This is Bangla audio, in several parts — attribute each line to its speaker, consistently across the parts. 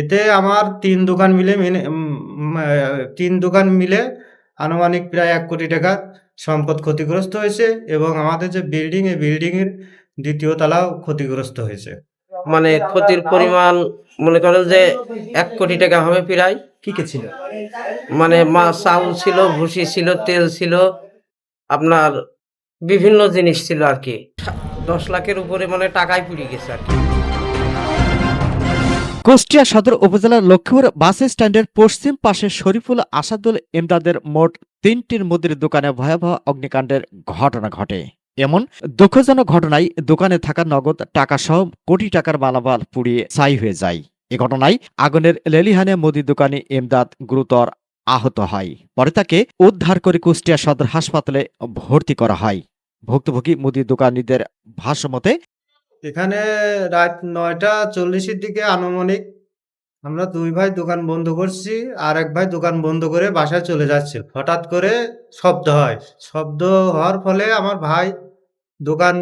Speaker 1: এতে আমার তিন দোকান মিলে মিনে তিন দোকান মিলে আনুমানিক প্রায় এক কোটি টাকার সম্পদ ক্ষতিগ্রস্ত হয়েছে এবং আমাদের যে বিল্ডিং এই বিল্ডিং এর দ্বিতীয় তলাও ক্ষতিগ্রস্ত হয়েছে।
Speaker 2: মানে ক্ষতির পরিমাণ মনে করেন যে এক কোটি টাকা হবে প্রায়।
Speaker 3: কি কে ছিল?
Speaker 2: মানে মা চাউল ছিল ভুসি ছিল তেল ছিল আপনার বিভিন্ন জিনিস ছিল আর কি। দশ লাখের উপরে মানে টাকাই পুড়ে গেছে আর কি।
Speaker 3: কুষ্টিয়া সদর উপজেলার লক্ষ্মীপুর বাস স্ট্যান্ডের পশ্চিম পাশে শরীফুল আসাদুল ইমদাদের মোট তিনটির মুদির দোকানে ভয়াবহ অগ্নিকাণ্ডের ঘটনা ঘটে। এমন দুঃখজনক ঘটনায় দোকানে থাকা নগদ টাকা সহ কোটি টাকার মালামাল পুড়িয়ে ছাই হয়ে যায়। এ ঘটনায় আগুনের লেলিহানে মুদি দোকানি এমদাদ গুরুতর আহত হয়। পরে তাকে উদ্ধার করে কুষ্টিয়া সদর হাসপাতালে ভর্তি করা হয়। ভুক্তভোগী মুদি দোকানিদের ভাষ্যমতে
Speaker 1: এখানে রাত নয়টা চল্লিশের দিকে আনুমানিক আমরা দুই ভাই দোকান বন্ধ করছি, আর এক ভাই দোকান বন্ধ করে বাসায় চলে যাচ্ছে। হঠাৎ করে শব্দ হয়। শব্দ হওয়ার ফলে আমার ভাই দোকান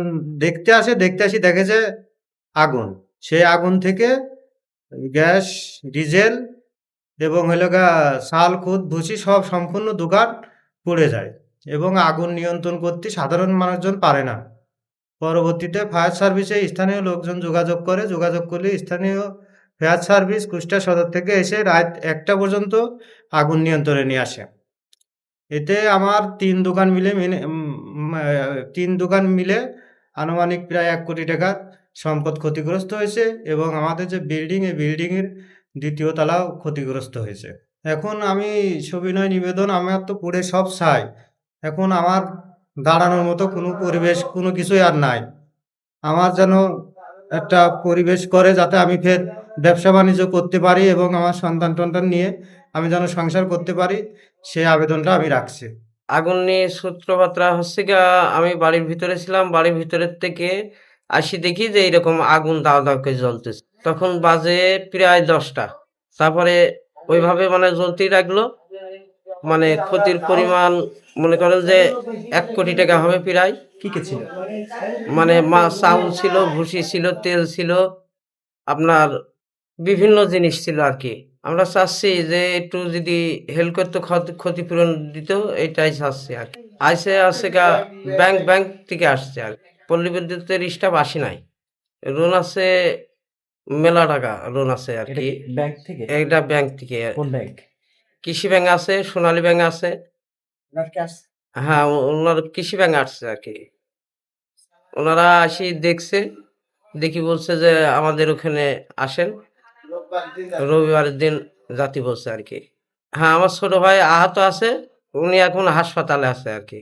Speaker 1: দেখতে আসে, দেখতে আসি দেখেছে আগুন। সেই আগুন থেকে গ্যাস, ডিজেল এবং হলো শাল খুদ ভুসি সব সম্পূর্ণ দোকান পুড়ে যায় এবং আগুন নিয়ন্ত্রণ করতে সাধারণ মানুষজন পারে না। পরবর্তীতে ফায়ার সার্ভিসে স্থানীয় লোকজন যোগাযোগ করে, যোগাযোগ করলে স্থানীয় ফায়ার সার্ভিস কুষ্টিয়া সদর থেকে এসে রাত একটা পর্যন্ত আগুন নিয়ন্ত্রণে নিয়ে আসে। এতে আমার তিন দোকান মিলে তিন দোকান মিলে আনুমানিক প্রায় এক কোটি টাকার সম্পদ ক্ষতিগ্রস্ত হয়েছে এবং আমাদের যে বিল্ডিং, এই বিল্ডিংয়ের দ্বিতীয় তলাও ক্ষতিগ্রস্ত হয়েছে। এখন আমি সবিনয় নিবেদন, আমার তো পুড়ে সব চাই এখন আমার দাঁড়ানোর মতো কোনো পরিবেশ, কোনো কিছুই আর নাই। আমার যেন একটা পরিবেশ করে যাতে আমি ফের ব্যবসা বাণিজ্য করতে পারি এবং আমার সন্তান টন্তান নিয়ে আমি যেন সংসার করতে পারি সেই আবেদনটা আমি রাখছি।
Speaker 2: আগুন নিয়ে সূত্রপাতটা হচ্ছে গা আমি বাড়ির ভিতরে ছিলাম, বাড়ির ভিতরের থেকে আসি দেখি যে এরকম আগুন দাও দাও করে জ্বলতেছে। তখন বাজে প্রায় দশটা। তারপরে ওইভাবে মানে জ্বলতেই লাগল। মানে ক্ষতির পরিমাণ মনে করেন যে এক কোটি টাকা হবে প্রায়।
Speaker 3: কি কে ছিল?
Speaker 2: মানে মা চাউল ছিল ভুসি ছিল তেল ছিল আপনার বিভিন্ন জিনিস ছিল আর কি। আমরা চাচ্ছি যে একটু যদি হেল্প করতে ক্ষতি- ক্ষতিপূরণ দিত এটাই চাচ্ছি আর কি। আইসে আসে গা ব্যাংক ব্যাংক থেকে আসছে আর। পল্লী বিদ্যুতের স্টাফ আসি নাই। লোন আছে মেলা টাকা লোন আছে আর কি।
Speaker 3: ব্যাংক থেকে?
Speaker 2: একটা ব্যাংক থেকে।
Speaker 3: কোন ব্যাংক
Speaker 2: কৃষি ব্যাংক আছে সোনালী ব্যাংক আছে। হ্যাঁ ওনার কৃষি ব্যাংক আসছে আর কি। ওনারা আসি দেখছে দেখি বলছে যে আমাদের ওখানে আসেন। রবিবারের দিন জাতি বলছে আর কি। হ্যাঁ আমার ছোট ভাই আহত আছে উনি এখন হাসপাতালে আছে আর কি।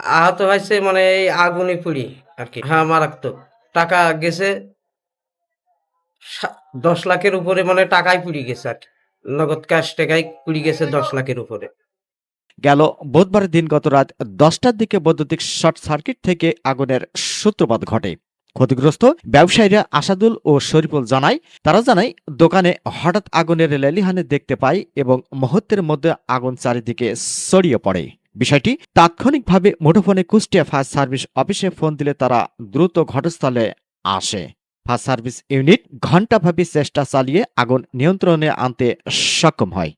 Speaker 2: আহত হয়েছে মানে এই আগুনে পুড়ি আর কি। হ্যাঁ মারাত্মক। টাকা গেছে দশ লাখের উপরে মানে টাকায় পুড়ি গেছে আর কি। নগদ ক্যাশ টাকাই পুড়ি গেছে দশ লাখের উপরে।
Speaker 3: গেল বুধবার দিন গত রাত দশটার দিকে বৈদ্যুতিক শর্ট সার্কিট থেকে আগুনের সূত্রপাত ঘটে। ক্ষতিগ্রস্ত ব্যবসায়ীরা আসাদুল ও শরীফুল জানায়, তারা জানায়, দোকানে হঠাৎ আগুনের লেলিহানে দেখতে পায় এবং মুহূর্তের মধ্যে আগুন চারিদিকে ছড়িয়ে পড়ে। বিষয়টি তাৎক্ষণিকভাবে মুঠোফোনে কুষ্টিয়া ফায়ার সার্ভিস অফিসে ফোন দিলে তারা দ্রুত ঘটস্থলে আসে। ফায়ার সার্ভিস ইউনিট ঘণ্টাব্যাপী চেষ্টা চালিয়ে আগুন নিয়ন্ত্রণে আনতে সক্ষম হয়।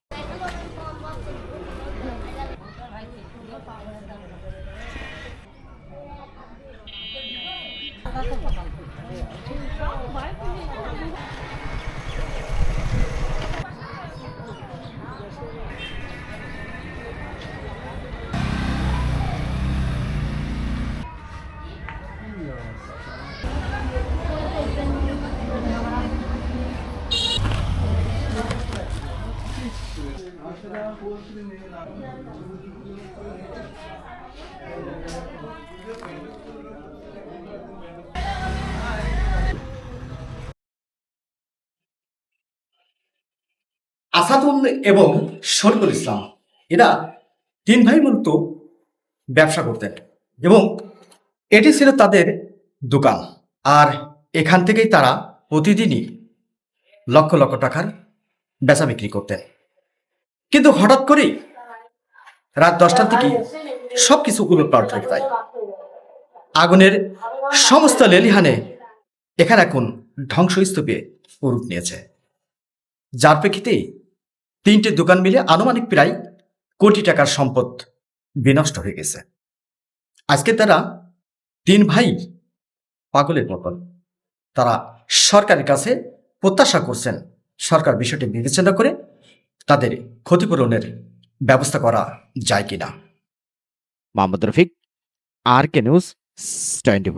Speaker 4: আসাদুল এবং শরীফুল ইসলাম, এরা তিন ভাই মূলত ব্যবসা করতেন এবং এটি ছিল তাদের দোকান। আর এখান থেকেই তারা প্রতিদিনই লক্ষ লক্ষ টাকার বেচা বিক্রি করতেন। কিন্তু হঠাৎ করেই রাত দশটার দিকে সব কিছু উলটপালট হয়ে যায়। আগুনের সমস্ত লেলিহানে এখানে এখন ধ্বংসস্তূপে রূপ নিয়েছে। যার প্রেক্ষিতে তিনটে দোকান মিলে আনুমানিক প্রায় কোটি টাকার সম্পদ বিনষ্ট হয়ে গেছে। আজকে তারা তিন ভাই পাগলের মতন। তারা সরকারের কাছে প্রত্যাশা করছেন, সরকার বিষয়টি বিবেচনা করে তাদের ক্ষতিপূরণের ব্যবস্থা করা যায় কিনা?
Speaker 3: Mohammad Rafiq R K news twenty